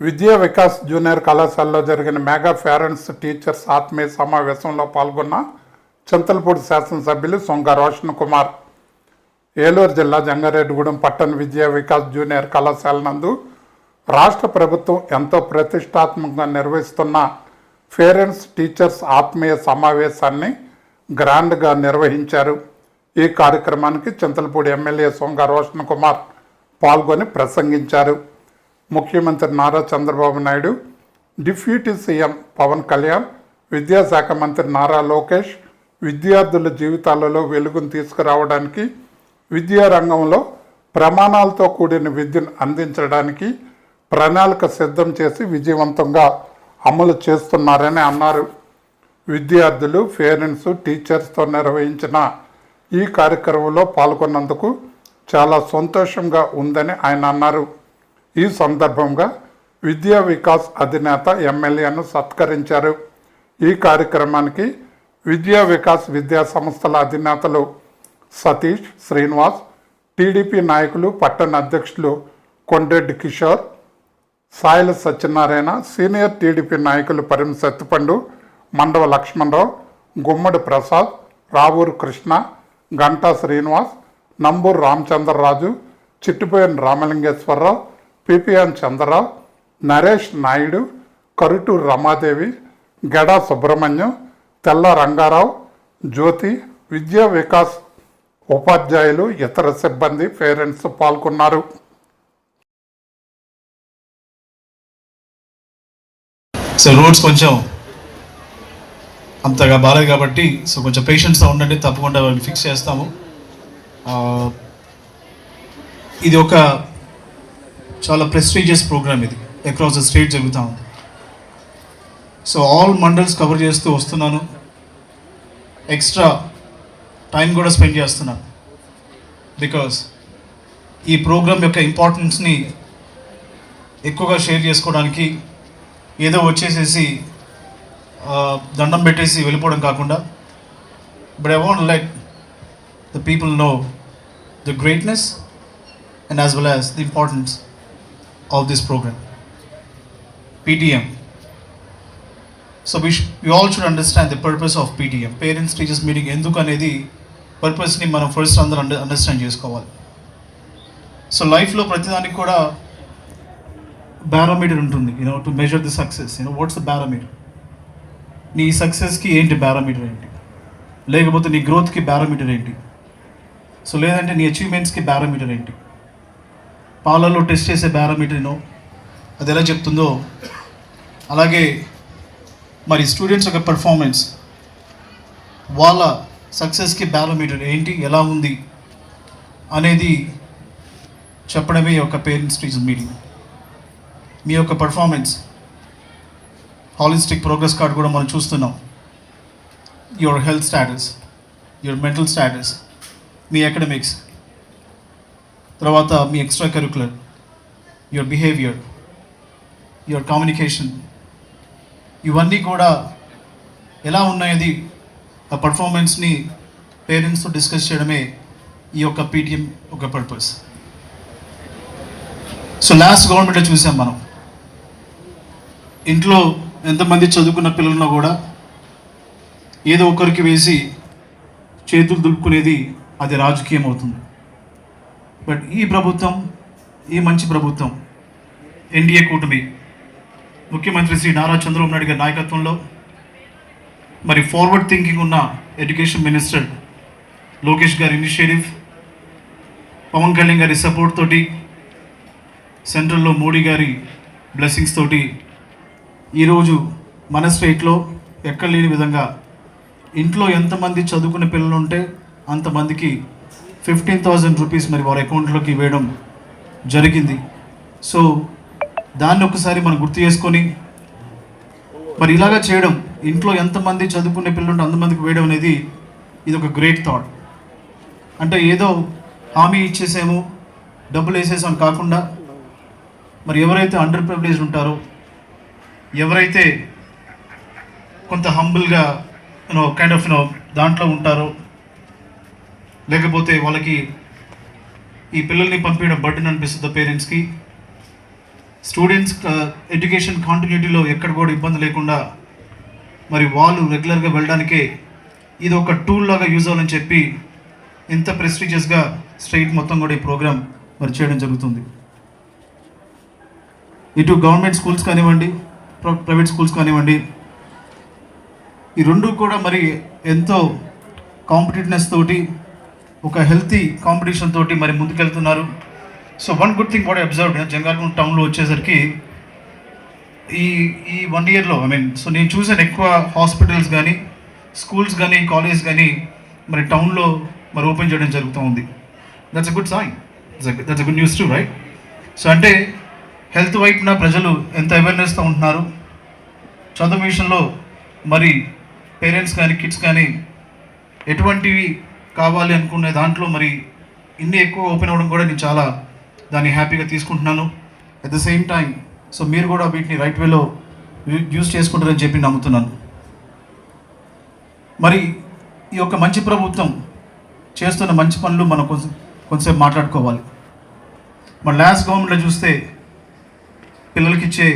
విద్యా వికాస్ జూనియర్ కళాశాలలో జరిగిన మెగా పేరెంట్స్ టీచర్స్ ఆత్మీయ సమావేశంలో పాల్గొన్న చింతలపూడి శాసనసభ్యులు సొంగ రోషన్ కుమార్. ఏలూరు జిల్లా జంగారెడ్డిగూడెం పట్టణ విద్యా వికాస్ జూనియర్ కళాశాల నందు రాష్ట్ర ప్రభుత్వం ఎంతో ప్రతిష్టాత్మకంగా నిర్వహిస్తున్న పేరెంట్స్ టీచర్స్ ఆత్మీయ సమావేశాన్ని గ్రాండ్గా నిర్వహించారు. ఈ కార్యక్రమానికి చింతలపూడి ఎమ్మెల్యే సొంగ రోషన్ కుమార్ పాల్గొని ప్రసంగించారు. ముఖ్యమంత్రి నారా చంద్రబాబు నాయుడు డిప్యూటీ సీఎం పవన్ కళ్యాణ్ విద్యాశాఖ మంత్రి నారా లోకేష్ విద్యార్థుల జీవితాలలో వెలుగును తీసుకురావడానికి విద్యారంగంలో ప్రమాణాలతో కూడిన విద్యను అందించడానికి ప్రణాళిక సిద్ధం చేసి విజయవంతంగా అమలు చేస్తున్నారని అన్నారు. విద్యార్థులు పేరెంట్స్ టీచర్స్తో నిర్వహించిన ఈ కార్యక్రమంలో పాల్గొన్నందుకు చాలా సంతోషంగా ఉందని ఆయన అన్నారు. ఈ సందర్భంగా విద్యా వికాస్ అధినేత ఎమ్మెల్యేను సత్కరించారు. ఈ కార్యక్రమానికి విద్యా వికాస్ విద్యా సంస్థల అధినేతలు సతీష్ శ్రీనివాస్ టీడీపీ నాయకులు పట్టణ అధ్యక్షులు కొండ్రెడ్డి కిషోర్ సాయిల సత్యనారాయణ సీనియర్ టీడీపీ నాయకులు పరిమ సత్తుపండు మండవ లక్ష్మణరావు గుమ్మడి ప్రసాద్ రావూరు కృష్ణ గంటా శ్రీనివాస్ నంబూరు రామచంద్రరాజు చిట్టిపోయిన రామలింగేశ్వరరావు పిపిఎన్ చంద్రరావు నరేష్ నాయుడు కరుటూరు రమాదేవి గెడా సుబ్రహ్మణ్యం తెల్ల రంగారావు జ్యోతి విద్యా వికాస్ ఉపాధ్యాయులు ఇతర సిబ్బంది పేరెంట్స్ పాల్గొన్నారు. సో రోడ్స్ కొంచెం అంతగా బాగాలేదు కాబట్టి సో కొంచెం పేషెన్స్తో ఉండండి తప్పకుండా వాళ్ళు ఫిక్స్ చేస్తాము. Uh, ఇది ఒక చాలా ప్రెస్టీజియస్ ప్రోగ్రామ్ ఇది. అక్రాస్ ద స్టేట్ జరుగుతూ ఉంది. సో ఆల్ మండల్స్ కవర్ చేస్తూ వస్తున్నాను. ఎక్స్ట్రా టైం కూడా స్పెండ్ చేస్తున్నాను. బికాస్ ఈ ప్రోగ్రామ్ యొక్క ఇంపార్టెన్స్ని ఎక్కువగా షేర్ చేసుకోవడానికి ఏదో వచ్చేసేసి దండం పెట్టేసి వెళ్ళిపోవడం కాకుండా but I want let the people know the greatness and as well as the importance of this program PTM so we you all should understand the purpose of PTM parents teachers meeting ఎందుకు అనేది పర్పస్ని మనం first అందరూ under understand చేసుకోవాలి. So లైఫ్లో ప్రతిదానికి కూడా barometer ఉంటుంది you know to measure the success you know what's the barometer నీ సక్సెస్కి ఏంటి బ్యారోమీటర్ ఏంటి? లేకపోతే నీ గ్రోత్కి బ్యారోమీటర్ ఏంటి? సో లేదంటే నీ అచీవ్మెంట్స్కి బారోమీటర్ ఏంటి? పాలలో టెస్ట్ చేసే బారోమీటర్నో అది ఎలా చెప్తుందో అలాగే మరి స్టూడెంట్స్ యొక్క పెర్ఫార్మెన్స్ వాళ్ళ సక్సెస్కి బ్యారోమీటర్ ఏంటి ఎలా ఉంది అనేది చెప్పడమే ఈ యొక్క పేరెంట్స్ టీచర్ మీటింగ్ మీ యొక్క పర్ఫార్మెన్స్ హాలిస్టిక్ ప్రోగ్రెస్ కార్డ్ కూడా మనం చూస్తున్నాం. Your health status your mental status me academics తర్వాత మీ extra curricular your behaviour your communication ఇవన్నీ కూడా ఎలా ఉన్నాయది ఆ పర్ఫార్మెన్స్ని పేరెంట్స్తో డిస్కస్ చేయడమే ఈ యొక్క పీటీఎం ఒక పర్పస్ సో లాస్ట్ గవర్నమెంట్లో చూసాం మనం. ఇంట్లో ఎంతమంది చదువుకున్న పిల్లలున్నా కూడా ఏదో ఒకరికి వేసి చేతులు దులుపుకునేది అది రాజకీయం అవుతుంది. బట్ ఈ ప్రభుత్వం ఈ మంచి ప్రభుత్వం ఎన్డీఏ కూటమి ముఖ్యమంత్రి శ్రీ నారా చంద్రబాబు నాయుడు గారి నాయకత్వంలో మరి ఫార్వర్డ్ థింకింగ్ ఉన్న ఎడ్యుకేషన్ మినిస్టర్ లోకేష్ గారి ఇనిషియేటివ్ పవన్ కళ్యాణ్ గారి సపోర్ట్ తోటి సెంట్రల్లో మోడీ గారి బ్లెస్సింగ్స్ తోటి ఈరోజు మన స్టేట్లో ఎక్కడ లేని విధంగా ఇంట్లో ఎంతమంది చదువుకునే పిల్లలు ఉంటే అంతమందికి ఫిఫ్టీన్ థౌజండ్ రూపీస్ మరి వారి అకౌంట్లోకి వేయడం జరిగింది. సో దాన్ని ఒకసారి మనం గుర్తు చేసుకొని మరి ఇలాగా చేయడం ఇంట్లో ఎంతమంది చదువుకునే పిల్లలు అంతమందికి వేయడం అనేది ఇది ఒక గ్రేట్ థాట్ అంటే ఏదో హామీ ఇచ్చేసాము డబ్బులు వేసేసాం కాకుండా మరి ఎవరైతే అండర్ ప్రివిలేజ్ ఉంటారో ఎవరైతే కొంత హంబుల్గా you know kind of you know దాంట్లో ఉంటారో లేకపోతే వాళ్ళకి ఈ పిల్లల్ని పంపించడం బర్డెన్ అనిపిస్తుంది పేరెంట్స్కి. స్టూడెంట్స్ ఎడ్యుకేషన్ కాంటిన్యూటీలో ఎక్కడ కూడా ఇబ్బంది లేకుండా మరి వాళ్ళు రెగ్యులర్గా వెళ్ళడానికే ఇది ఒక టూల్ లాగా యూజ్ అవ్వాలని చెప్పి ఇంత ప్రెస్టీజియస్గా స్టేట్ మొత్తం కూడా ఈ ప్రోగ్రామ్ మరి చేయడం జరుగుతుంది. ఇటు గవర్నమెంట్ స్కూల్స్ కానివ్వండి ప్రైవేట్ స్కూల్స్ కానివ్వండి ఈ రెండు కూడా మరి ఎంతో కాంపిటేటివ్నెస్ తోటి ఒక హెల్తీ కాంపిటీషన్ తోటి మరి ముందుకెళ్తున్నారు. సో వన్ గుడ్ థింగ్ కూడా అబ్జర్వ్ జంగాలగూడ టౌన్లో వచ్చేసరికి ఈ ఈ వన్ ఇయర్లో ఐ మీన్ సో నేను చూసాను ఎక్కువ హాస్పిటల్స్ కానీ స్కూల్స్ కానీ కాలేజ్ కానీ మరి టౌన్లో మరి ఓపెన్ చేయడం జరుగుతూ ఉంది. That's a good sign that's a good news to right so అంటే హెల్త్ వైపున ప్రజలు ఎంత అవేర్నెస్తో ఉంటున్నారు? చదువు విషయంలో మరి పేరెంట్స్ కానీ కిడ్స్ కానీ ఎటువంటివి కావాలి అనుకునే దాంట్లో మరి ఇన్ని ఎక్కువ ఓపెన్ అవ్వడం కూడా నేను చాలా దాన్ని హ్యాపీగా తీసుకుంటున్నాను. At the same time so మీరు కూడా వీటిని రైట్ వేలో యూజ్ చేసుకుంటారని చెప్పి నమ్ముతున్నాను. మరి ఈ యొక్క మంచి ప్రభుత్వం చేస్తున్న మంచి పనులు మనం కొంచెం కొంచెంసేపు మాట్లాడుకోవాలి. మన లాస్ట్ గవర్నమెంట్లో చూస్తే పిల్లలకి ఇచ్చే